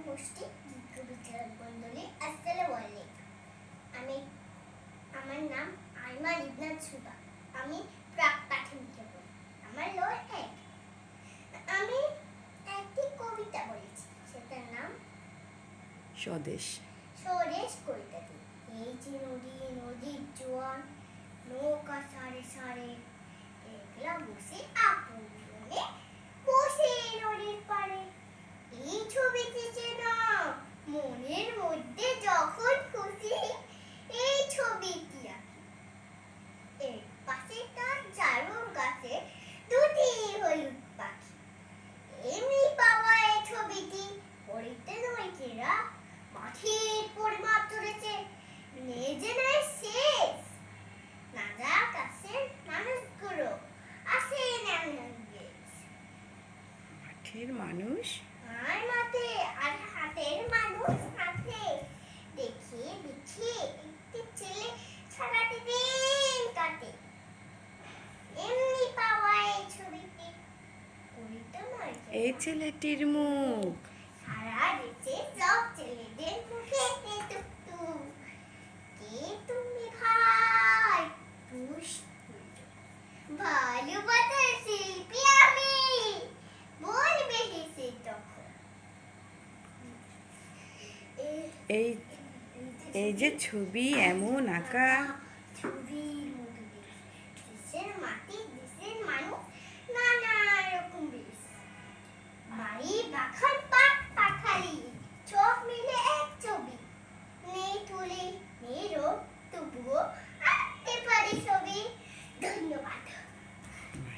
উপস্থিত বিজ্ঞ বিচারক মন্ডলী আসসালামু আলাইকুম। আমি আমার নাম আইমান ইবনাত সুবা। আমি প্রাক প্রাথমিকে পড়ি। আমার লোর এক। আমি একটি কবিতা বলেছি সেটার নাম স্বদেশ। স্বদেশ কবিতাটি। এই যে নদী নদীর জোয়ান নৌকা সারে সারে একলা বসে আপনে বসে নদীর পাড়ে এই ছবিটি যেন মনের মধ্যে যখন খুশি এই ছবিটি আঁকি এর পাশে তার চারণ গাছে দুটি হলুদ পাখি। এমনি এই ছবিটি পড়িতে নয় পরিমাপ ধরেছে। নেজে শেষ। না যাক, আসে মানুষগুলো, আসে নানান মাঠের মানুষ আর মাঠে আর হাতের মানুষ হাতে দেখে দেখে একটি ছেলে সারাটি দিন কাটে এমনি পাওয়া এই ছবিটি পড়িতে নয় কেরা। এই ছেলেটির মুখ। সারা দেশে সব ছেলেদের মুখে টুকটুক। কে তুমি ভাই? দুষ্টু ভালোবাসার শিল্পী আমি। বলবে হেসে তখন। এই এই যে ছবি এমন আঁকা। કાખર